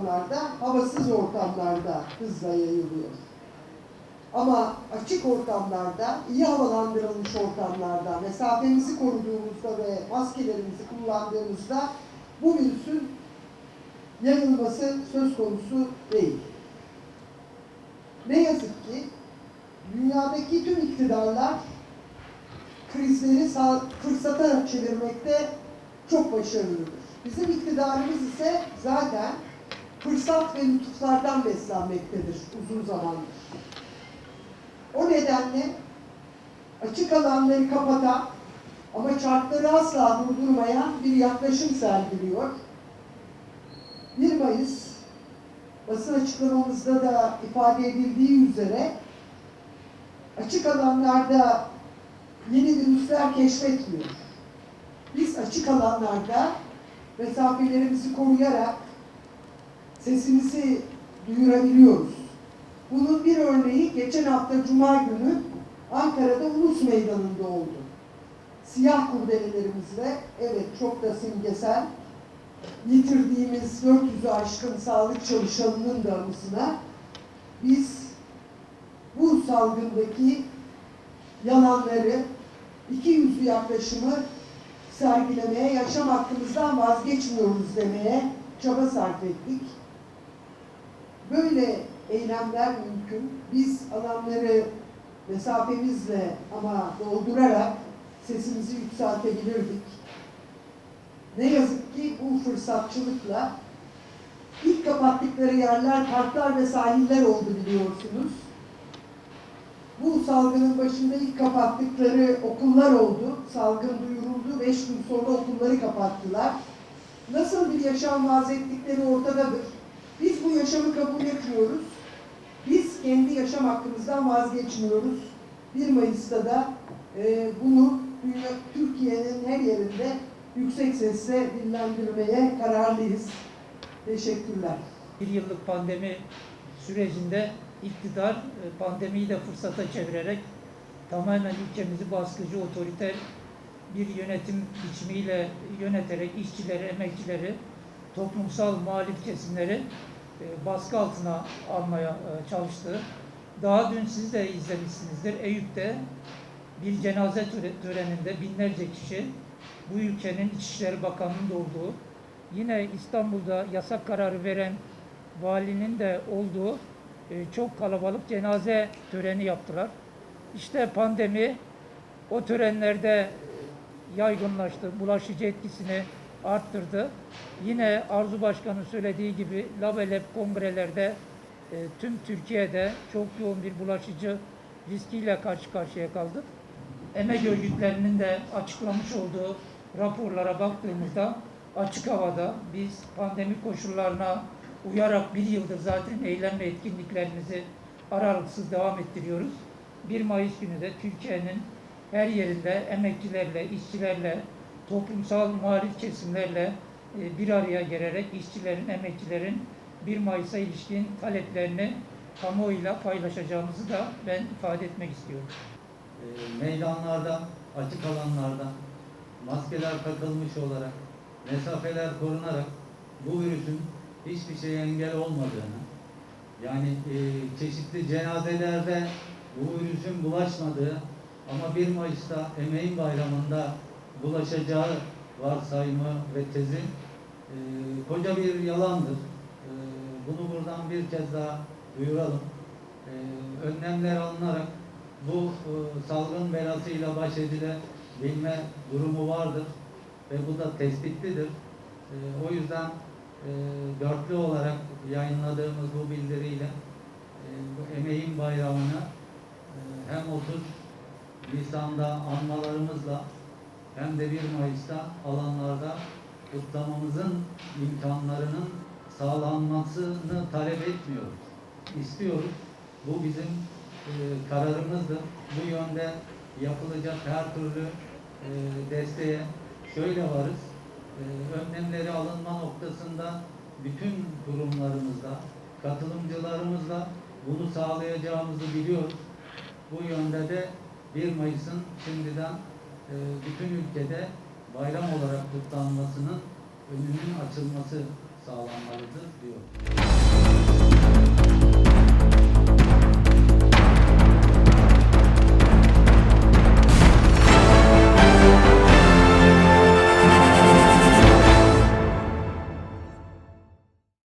ortamlarda, havasız ortamlarda hızla yayılıyor. Ama açık ortamlarda, iyi havalandırılmış ortamlarda, mesafemizi koruduğumuzda ve maskelerimizi kullandığımızda bu virüsün yayılması söz konusu değil. Ne yazık ki dünyadaki tüm iktidarlar krizleri fırsata çevirmekte çok başarılıdır. Bizim iktidarımız ise zaten fırsat ve lütuflardan beslenmektedir uzun zamandır. O nedenle açık alanları kapatan ama çarkları asla durdurmayan bir yaklaşım sergiliyor. 1 Mayıs basın açıklamamızda da ifade edildiği üzere açık alanlarda yeni virüsler keşfetmiyor. Biz açık alanlarda mesafelerimizi koruyarak sesimizi duyurabiliyoruz. Bunun bir örneği geçen hafta Cuma günü Ankara'da Ulus Meydanı'nda oldu. Siyah kurdelerimizle, evet çok da simgesel, yitirdiğimiz 400'ü aşkın sağlık çalışanının da anısına biz bu salgındaki yalanları, iki yüzlü yaklaşımı sergilemeye, yaşam hakkımızdan vazgeçmiyoruz demeye çaba sarf ettik. Böyle eylemler mümkün. Biz alanları mesafemizle ama doldurarak sesimizi yükseltebilirdik. Ne yazık ki bu fırsatçılıkla ilk kapattıkları yerler parklar ve sahiller oldu biliyorsunuz. Bu salgının başında ilk kapattıkları okullar oldu. Salgın duyuruldu. Beş gün sonra okulları kapattılar. Nasıl bir yaşam vaaz ettikleri ortadadır. Biz bu yaşamı kabul etmiyoruz. Biz kendi yaşam hakkımızdan vazgeçmiyoruz. 1 Mayıs'ta da e, bunu Türkiye'nin her yerinde yüksek sesle dillendirmeye kararlıyız. Teşekkürler. Bir yıllık pandemi sürecinde iktidar e, pandemiyi de fırsata çevirerek tamamen ülkemizi baskıcı, otoriter bir yönetim biçimiyle yöneterek işçileri, emekçileri, toplumsal muhalif kesimleri e, baskı altına almaya e, çalıştı. Daha dün siz de izlemişsinizdir. Eyüp'te bir cenaze töre- töreninde binlerce kişi bu ülkenin İçişleri Bakanı'nın olduğu, yine İstanbul'da yasak kararı veren valinin de olduğu e, çok kalabalık cenaze töreni yaptılar. İşte pandemi o törenlerde yaygınlaştı, bulaşıcı etkisini arttırdı. Yine Arzu Başkan'ın söylediği gibi Labelep kongrelerde e, tüm Türkiye'de çok yoğun bir bulaşıcı riskiyle karşı karşıya kaldık. Emek örgütlerinin de açıklamış olduğu raporlara baktığımızda açık havada biz pandemi koşullarına uyarak bir yıldır zaten eylem etkinliklerimizi aralıksız devam ettiriyoruz. 1 Mayıs günü de Türkiye'nin her yerinde emekçilerle, işçilerle, toplumsal muhalif kesimlerle e, bir araya gelerek işçilerin, emekçilerin 1 Mayıs'a ilişkin taleplerini kamuoyuyla paylaşacağımızı da ben ifade etmek istiyorum. e, meydanlarda, açık alanlarda maskeler takılmış olarak, mesafeler korunarak bu virüsün hiçbir şeye engel olmadığını, yani e, çeşitli cenazelerde bu virüsün bulaşmadığı ama 1 Mayıs'ta Emeğin Bayramı'nda bulaşacağı varsayımı ve tezi e, koca bir yalandır. E, bunu buradan bir kez daha duyuralım. E, önlemler alınarak bu e, salgın belasıyla baş edilebilme durumu vardır ve bu da tespitlidir. E, o yüzden e, dörtlü olarak yayınladığımız bu bildiriyle e, bu emeğin bayramını e, hem 30 Nisan'da anmalarımızla hem de 1 Mayıs'ta alanlarda kutlamamızın imkanlarının sağlanmasını talep etmiyoruz. İstiyoruz. Bu bizim e, kararımızdır. Bu yönde yapılacak her türlü e, desteğe şöyle varız. E, önlemleri alınma noktasında bütün kurumlarımızla, katılımcılarımızla bunu sağlayacağımızı biliyoruz. Bu yönde de 1 Mayıs'ın şimdiden e, bütün ülkede bayram olarak kutlanmasının önünün açılması sağlanmalıdır diyor.